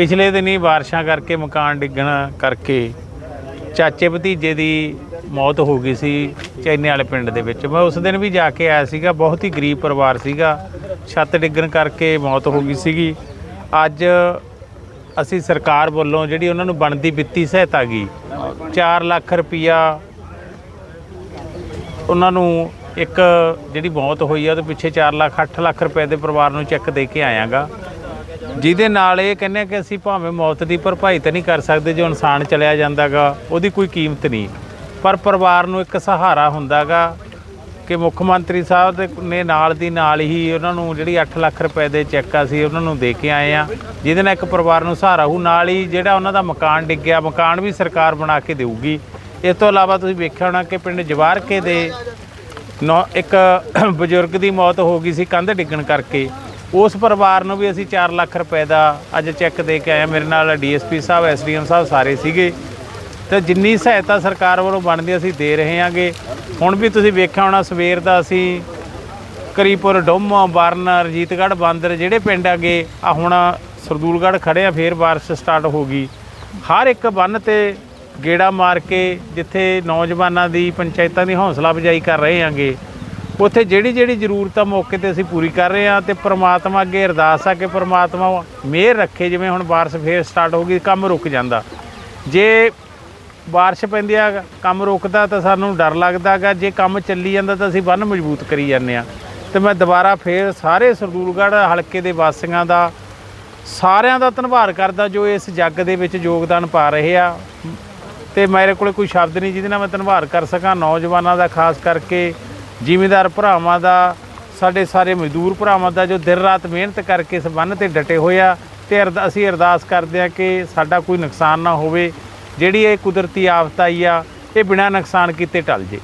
ਪਿਛਲੇ ਦਿਨੀ ਬਾਰਿਸ਼ਾਂ ਕਰਕੇ ਮਕਾਨ ਡਿੱਗਣ ਕਰਕੇ ਚਾਚੇ ਭਤੀਜੇ ਦੀ ਮੌਤ ਹੋ ਗਈ ਸੀ ਚੈਨੇ ਵਾਲੇ ਪਿੰਡ ਦੇ ਵਿੱਚ। ਮੈਂ ਉਸ ਦਿਨ ਵੀ ਜਾ ਕੇ ਆਇਆ ਸੀਗਾ, ਬਹੁਤ ਹੀ ਗਰੀਬ ਪਰਿਵਾਰ ਸੀਗਾ। ਛੱਤ ਡਿੱਗਣ ਕਰਕੇ ਮੌਤ ਹੋ ਗਈ ਸੀਗੀ। ਅੱਜ ਅਸੀਂ ਸਰਕਾਰ ਵੱਲੋਂ ਜਿਹੜੀ ਉਹਨਾਂ ਨੂੰ ਬਣਦੀ ਵਿੱਤੀ ਸਹਾਇਤਾ ਗਈ 4 ਲੱਖ ਰੁਪਈਆ ਉਹਨਾਂ ਨੂੰ ਇੱਕ ਜਿਹੜੀ ਮੌਤ ਹੋਈ ਆ, ਉਹਦੇ ਪਿੱਛੇ 4 ਲੱਖ 8 ਲੱਖ ਰੁਪਏ ਦੇ ਪਰਿਵਾਰ ਨੂੰ ਚੈੱਕ ਦੇ ਕੇ ਆਇਆਗਾ। ਜਿਹਦੇ ਨਾਲ ਇਹ ਕਹਿੰਦੇ ਆ ਕਿ ਅਸੀਂ ਭਾਵੇਂ ਮੌਤ ਦੀ ਭਰਪਾਈ ਤਾਂ ਨਹੀਂ ਕਰ ਸਕਦੇ, ਜੋ ਇਨਸਾਨ ਚਲਿਆ ਜਾਂਦਾਗਾ, ਉਹਦੀ ਕੋਈ ਕੀਮਤ ਨਹੀਂ। ਪਰ ਪਰਿਵਾਰ ਨੂੰ ਇੱਕ ਸਹਾਰਾ ਹੁੰਦਾਗਾ ਕਿ ਮੁੱਖ ਮੰਤਰੀ ਸਾਹਿਬ ਦੇ ਨੇ ਨਾਲ ਦੀ ਨਾਲ ਹੀ ਉਹਨਾਂ ਨੂੰ ਜਿਹੜੀ 8 ਲੱਖ ਰੁਪਏ ਦੇ ਚੈੱਕ ਆ ਸੀ ਉਹਨਾਂ ਨੂੰ ਦੇ ਕੇ ਆਏ ਆ। ਜਿਹਦੇ ਨਾਲ ਇੱਕ ਪਰਿਵਾਰ ਨੂੰ ਸਹਾਰਾ ਹੋ ਨਾਲ ਹੀ ਜਿਹੜਾ ਉਹਨਾਂ ਦਾ ਮਕਾਨ ਡਿੱਗਿਆ ਮਕਾਨ ਵੀ ਸਰਕਾਰ ਬਣਾ ਕੇ ਦੇਊਗੀ। ਇਸ ਤੋਂ ਇਲਾਵਾ ਤੁਸੀਂ ਵੇਖਿਆ ਹੋਣਾ ਕਿ ਪਿੰਡ ਜਵਾਰਕੇ ਦੇ ਨੌ ਇੱਕ ਬਜ਼ੁਰਗ ਦੀ ਮੌਤ ਹੋ ਗਈ ਸੀ, ਕੰਧ ਡਿੱਗਣ ਕਰਕੇ। ਉਸ ਪਰਿਵਾਰ ਨੂੰ ਵੀ ਅਸੀਂ 4 ਲੱਖ ਰੁਪਏ ਦਾ ਅੱਜ ਚੈੱਕ ਦੇ ਕੇ ਆਏ ਹਾਂ। ਮੇਰੇ ਨਾਲ ਡੀਐਸਪੀ ਸਾਹਿਬ, ਐਸਡੀਐਮ ਸਾਹਿਬ ਸਾਰੇ ਸੀਗੇ। ਤੇ ਜਿੰਨੀ ਸਹਾਇਤਾ ਸਰਕਾਰ ਵੱਲੋਂ ਬਣਦੀ ਅਸੀਂ ਦੇ ਰਹੇ ਹਾਂਗੇ। ਹੁਣ ਵੀ ਤੁਸੀਂ ਵੇਖਿਆ ਹੋਣਾ, ਸਵੇਰ ਦਾ ਅਸੀਂ ਕਰੀਪੁਰ, ਡੋਮ, ਬਰਨ ਰਜੀਤਗੜ੍ਹ ਬਾਂਦਰ ਜਿਹੜੇ ਪਿੰਡ ਹੈਗੇ ਆ ਹੁਣ ਸਰਦੂਲਗੜ੍ਹ ਖੜੇ ਆ, ਫੇਰ ਬਾਰਿਸ਼ ਸਟਾਰਟ ਹੋ ਗਈ। ਹਰ ਇੱਕ ਬੰਨ ਤੇ ਗੇੜਾ ਮਾਰ ਕੇ ਜਿੱਥੇ ਨੌਜਵਾਨਾਂ ਦੀ, ਪੰਚਾਇਤਾਂ ਦੀ ਹੌਸਲਾ ਅਫਜ਼ਾਈ ਕਰ ਰਹੇ ਹਾਂਗੇ ਉੱਥੇ ਜਿਹੜੀ ਜਿਹੜੀ ਜ਼ਰੂਰਤ ਆ ਮੌਕੇ ਤੇ ਅਸੀਂ ਪੂਰੀ ਕਰ ਰਹੇ ਹਾਂ ਤੇ ਪ੍ਰਮਾਤਮਾ ਅੱਗੇ ਅਰਦਾਸ ਆ ਕਿ ਪ੍ਰਮਾਤਮਾ ਮਿਹਰ ਰੱਖੇ, ਜਿਵੇਂ ਹੁਣ ਬਾਰਿਸ਼ ਫੇਰ ਸਟਾਰਟ ਹੋ ਗਈ, ਕੰਮ ਰੁਕ ਜਾਂਦਾ। ਜੇ ਬਾਰਿਸ਼ ਪੈਂਦੀ ਆ, ਕੰਮ ਰੁਕਦਾ ਤਾਂ ਸਾਨੂੰ ਡਰ ਲੱਗਦਾਗਾ ਜੇ ਕੰਮ ਚੱਲੀ ਜਾਂਦਾ ਤਾਂ ਅਸੀਂ ਬੰਨ ਮਜ਼ਬੂਤ ਕਰੀ ਜਾਂਦੇ ਆ ਤੇ ਮੈਂ ਦੁਬਾਰਾ ਫੇਰ ਸਾਰੇ ਸਰਦੂਲਗੜ੍ਹ ਹਲਕੇ ਦੇ ਵਾਸੀਆਂ ਦਾ, ਸਾਰਿਆਂ ਦਾ ਧੰਨਵਾਦ ਕਰਦਾ ਜੋ ਇਸ ਜੱਗ ਦੇ ਵਿੱਚ ਯੋਗਦਾਨ ਪਾ ਰਹੇ ਆ। ਤੇ ਮੇਰੇ ਕੋਲੇ ਕੋਈ ਸ਼ਬਦ ਨਹੀਂ ਜਿਹਦੇ ਨਾਲ ਮੈਂ ਧੰਨਵਾਦ ਕਰ ਸਕਾਂ, ਨੌਜਵਾਨਾਂ ਦਾ, ਖਾਸ ਕਰਕੇ ਜ਼ਿਮੀਂਦਾਰ ਭਰਾਵਾਂ ਦਾ, ਸਾਡੇ ਸਾਰੇ ਮਜ਼ਦੂਰ ਭਰਾਵਾਂ ਦਾ ਜੋ ਦਿਨ ਰਾਤ ਮਿਹਨਤ ਕਰਕੇ ਇਸ ਬੰਨ ਤੇ ਡਟੇ ਹੋਏ ਆ ਤੇ ਅਰਦ- ਅਸੀਂ ਅਰਦਾਸ ਕਰਦੇ ਆ ਕਿ ਸਾਡਾ ਕੋਈ ਨੁਕਸਾਨ ਨਾ ਹੋਵੇ, ਜਿਹੜੀ ਇਹ ਕੁਦਰਤੀ ਆਫਤ ਆਈ ਆ, ਇਹ ਬਿਨਾਂ ਨੁਕਸਾਨ ਕੀਤੇ ਟਲ ਜੇ।